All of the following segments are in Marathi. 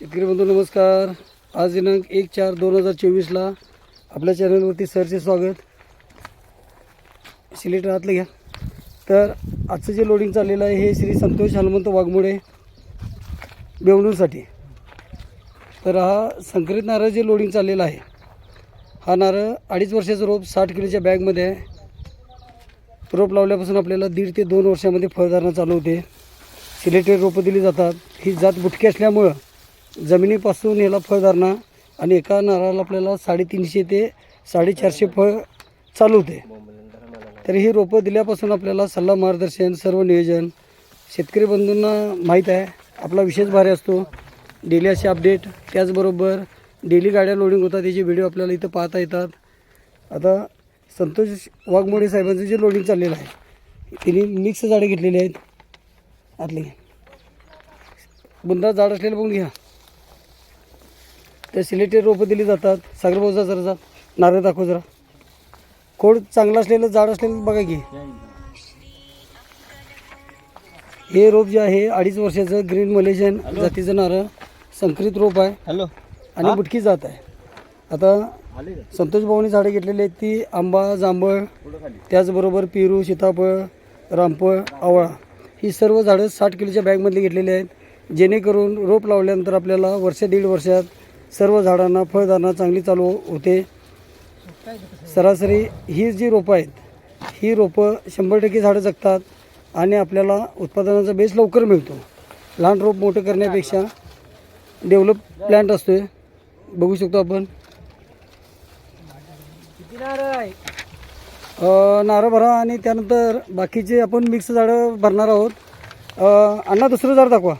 शेतकरी बंधू नमस्कार. आज दिनांक एक चार दोन हजार चोवीसला आपल्या चॅनलवरती सरचे स्वागत. सिलेक्टर हातलं घ्या. तर आजचं जे लोडिंग चाललेलं आहे हे श्री संतोष हनुमंत वाघमोडे बेवणूरसाठी. तर हा संकरित नारळ जे लोडिंग चाललेलं आहे हा नारळ अडीच वर्षाचं रोप साठ किलोच्या बॅगमध्ये आहे. रोप लावल्यापासून आपल्याला दीड ते दोन वर्षामध्ये फळधारणा चालू होते. सिलेक्टेड रोपं दिली जातात. ही जात बुटकी असल्यामुळं जमिनीपासून याला फळधारणा आणि एका नारळाला आपल्याला साडेतीनशे ते साडेचारशे फळ चालू होते. तर ही रोपं दिल्यापासून आपल्याला सल्ला मार्गदर्शन सर्व नियोजन शेतकरी बंधूंना माहीत आहे. आपला विशेष भारी असतो. डेली असे अपडेट. त्याचबरोबर डेली गाड्या लोडिंग होतात. त्याचे व्हिडिओ आपल्याला इथं पाहता येतात. आता संतोष वाघमोडे साहेबांचं जे लोडिंग चाललेलं आहे त्यांनी मिक्स झाडे घेतलेली आहेत. आतली बुंदा झाड असलेलं बघून घ्या. त्या सिलेक्टेड रोपं दिली जातात. सागर भाऊचा जरा नारळ दाखव जरा. खोड चांगलं असलेलं झाड असलेलं बघा की. हे रोप जे आहे अडीच वर्षाचं ग्रीन मलेशियन जातीचं नारळ. संकरित रोप आहे. हॅलो आणि बुटकी जात आहे. आता संतोष भाऊनी झाडं घेतलेली आहेत ती आंबा जांभळ त्याचबरोबर पेरू सीताफळ रामफळ आवळा. ही सर्व झाडं साठ किलोच्या बॅगमधली घेतलेली आहेत. जेणेकरून रोप लावल्यानंतर आपल्याला वर्ष दीड वर्षात सर्व झाडांना फळधारणा चांगली चालू होते. सरासरी ही जी रोपं आहेत ही रोपं शंभर टक्के झाडं जगतात आणि आपल्याला उत्पादनाचा बेस लवकर मिळतो. लहान रोप मोठं करण्यापेक्षा डेव्हलप प्लॅन्ट असतो बघू शकतो आपण. नारळ भरा आणि त्यानंतर बाकीचे आपण मिक्स झाडं भरणार आहोत. अण्णा दुसरं झाड दाखवा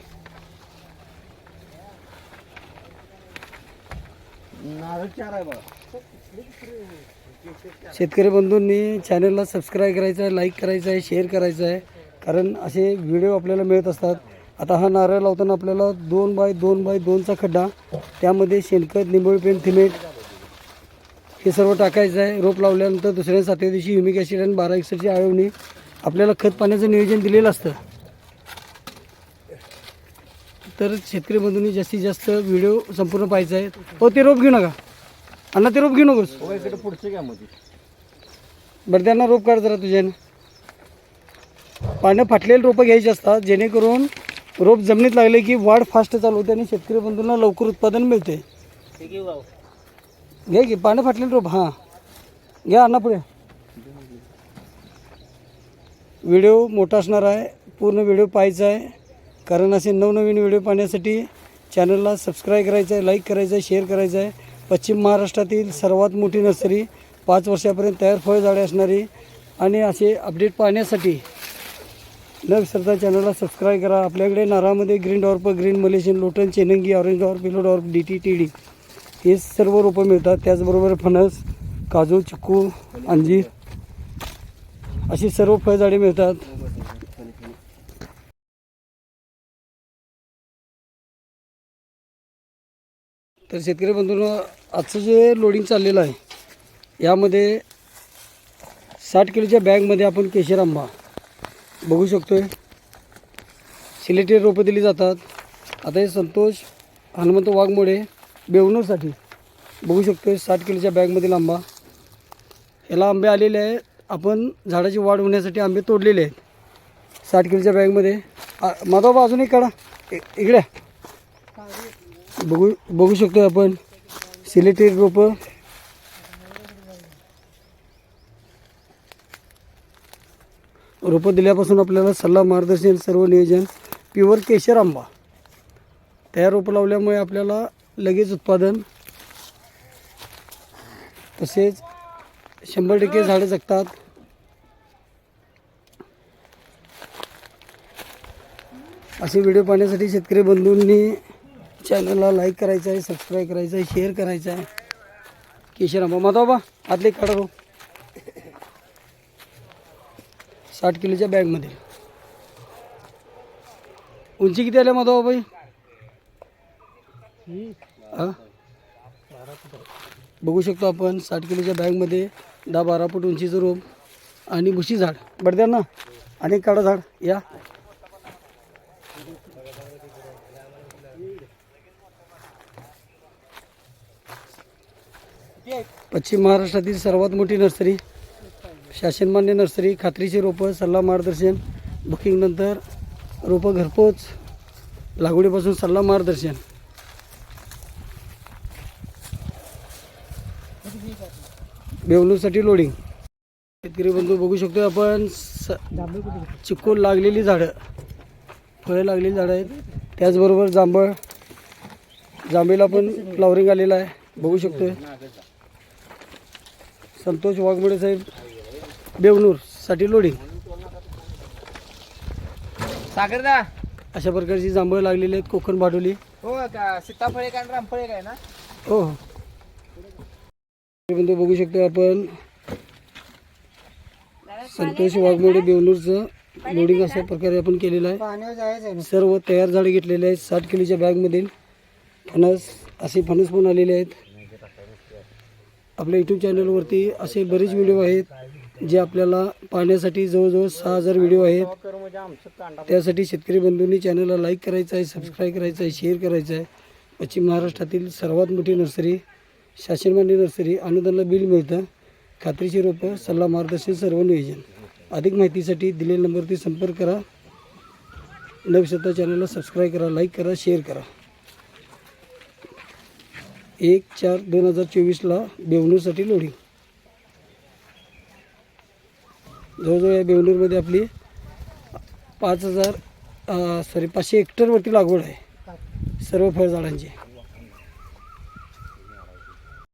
नारळ चार आहे बघा शेतकरी बंधूंनी चॅनलला सबस्क्राईब करायचं आहे लाईक करायचं आहे शेअर करायचं आहे. कारण असे व्हिडिओ आपल्याला मिळत असतात. आता हा नारळ लावताना आपल्याला दोन बाय दोन बाय दोनचा खड्डा त्यामध्ये शेणखत निंबोळी पेंट सिमेंट हे सर्व टाकायचं आहे. रोप लावल्यानंतर दुसऱ्या सातव्या दिवशी युमिक ॲसिड आणि बारा एकसरची आळवणी आपल्याला खत पाण्याचं नियोजन दिलेलं असतं. तर शेतकरी बंधूंनी जास्तीत जास्त व्हिडिओ संपूर्ण पाहायचा आहे. हो ते रोप घेऊ नका. अण्णा ते रोप घेऊ नकोस हो इकडे पुढचे घ्या मध्ये बरं त्यांना रोप काढ जरा तुझ्यानं पानं फाटलेली रोपं घ्यायची असतात जेणेकरून रोप जमिनीत लागले की वाढ फास्ट चालू होते आणि शेतकरी बंधूंना लवकर उत्पादन मिळते. घे की पानं फाटलेली रोप हां. घ्या अण्णा पुढे. व्हिडिओ मोठा असणार आहे पूर्ण व्हिडिओ पाहायचा आहे. कारण असे नवनवीन व्हिडिओ पाहण्यासाठी चॅनलला सबस्क्राईब करायचं आहे लाईक करायचं आहे शेअर करायचं आहे. पश्चिम महाराष्ट्रातील सर्वात मोठी नर्सरी पाच वर्षापर्यंत तयार फळझाडे असणारी आणि असे अपडेट पाहण्यासाठी न विसरता चॅनलला सबस्क्राईब करा. आपल्याकडे नारामध्ये ग्रीन डॉर्प ग्रीन मलेशियन लोटन चेनंगी orange dwarf yellow dwarf D T T D हे सर्व रोपं मिळतात. त्याचबरोबर फणस काजू चिक्कू अंजीर अशी सर्व फळझाडे मिळतात. तर शेतकरी बंधूंनो आजचं जे लोडिंग चाललेलं आहे यामध्ये साठ किलोच्या बॅगमध्ये आपण केशर आंबा बघू शकतो आहे सिलेटेड रोपं दिली जातात. आता हे संतोष हनुमंत वाघमोडे बेवणूरसाठी बघू शकतो आहे साठ किलोच्या बॅगमधील आंबा. याला आंबे आलेले आहेत आपण झाडाची वाढ होण्यासाठी आंबे तोडलेले आहेत. साठ किलोच्या बॅगमध्ये. आ- माधवबा अजून एक काढा. इकडे. बघू बघू शकतो आपण. सिलेटेड रोपं. रोपं दिल्यापासून आपल्याला सल्ला मार्गदर्शन सर्व नियोजन. प्युअर केशर आंबा त्या रोपं लावल्यामुळे आपल्याला लगेच उत्पादन. तसेच शंभर टक्के झाडं जगतात. असे व्हिडिओ पाहण्यासाठी शेतकरी बंधूंनी चॅनलला लाईक करायचं आहे सबस्क्राईब करायचं आहे शेअर करायचं आहे. केशर माता बा आतले काढा रो साठ किलोच्या बॅगमध्ये उंची किती आल्या माधवबाई हा? बघू शकतो आपण साठ किलोच्या बॅगमध्ये दहा बारा फूट उंचीचं रोप आणि भुशी झाड. बडद्या ना आणि काढा झाड या. पश्चिम महाराष्ट्रातील सर्वात मोठी नर्सरी शासनमान्य नर्सरी खात्रीची रोपं सल्ला मार्गदर्शन बुकिंगनंतर रोपं घरपोच लागवडीपासून सल्ला मार्गदर्शन. बेवलूसाठी लोडिंग शेतकरी बंधू बघू शकतो आपण स चिकोल लागलेली झाडं फळं लागलेली झाडं आहेत. त्याचबरोबर जांभळ जांभळीला पण फ्लॉवरिंग आलेलं आहे. बघू शकतोय. संतोष वाघमोडे साहेब बेवनूरसाठी लोडिंग सागरदा. अशा प्रकारची जांभळं लागलेली आहेत कोकण भाडोली हो का सीताफळ एक आणि रामफळ एक आहे ना? हो हो. बंधू बघू शकतो आपण. संतोष वाघमोडे बेवनूरचं लोडिंग अशा प्रकारे आपण केलेलं आहे. सर्व तयार झाडे घेतलेले आहेत साठ किलोच्या बॅगमधील फणस असे फणस पण आलेले आहेत. आपल्या यूट्यूब चॅनलवरती असे बरेच व्हिडिओ आहेत जे आपल्याला पाहण्यासाठी जवळजवळ सहा हजार व्हिडिओ आहेत. त्यासाठी शेतकरी बंधूंनी चॅनलला लाईक करायचं आहे सबस्क्राईब करायचं आहे शेअर करायचं आहे. पश्चिम महाराष्ट्रातील सर्वात मोठी नर्सरी शासनमान्य नर्सरी अनुदानला बिल मिळतं. खात्रीची रोपं सल्ला मार्गदर्शन सर्व नियोजन. अधिक माहितीसाठी दिलेल्या नंबरवरती संपर्क करा. नवशता चॅनलला सबस्क्राईब करा लाईक करा शेअर करा. एक चार दोन हजार चोवीसला बेवनूरसाठी लोडिंग जवळजवळ या बेवनूरमध्ये आपली पाच हजार सॉरी पाचशे हेक्टरवरती लागवड आहे. सर्व फळझाडांची.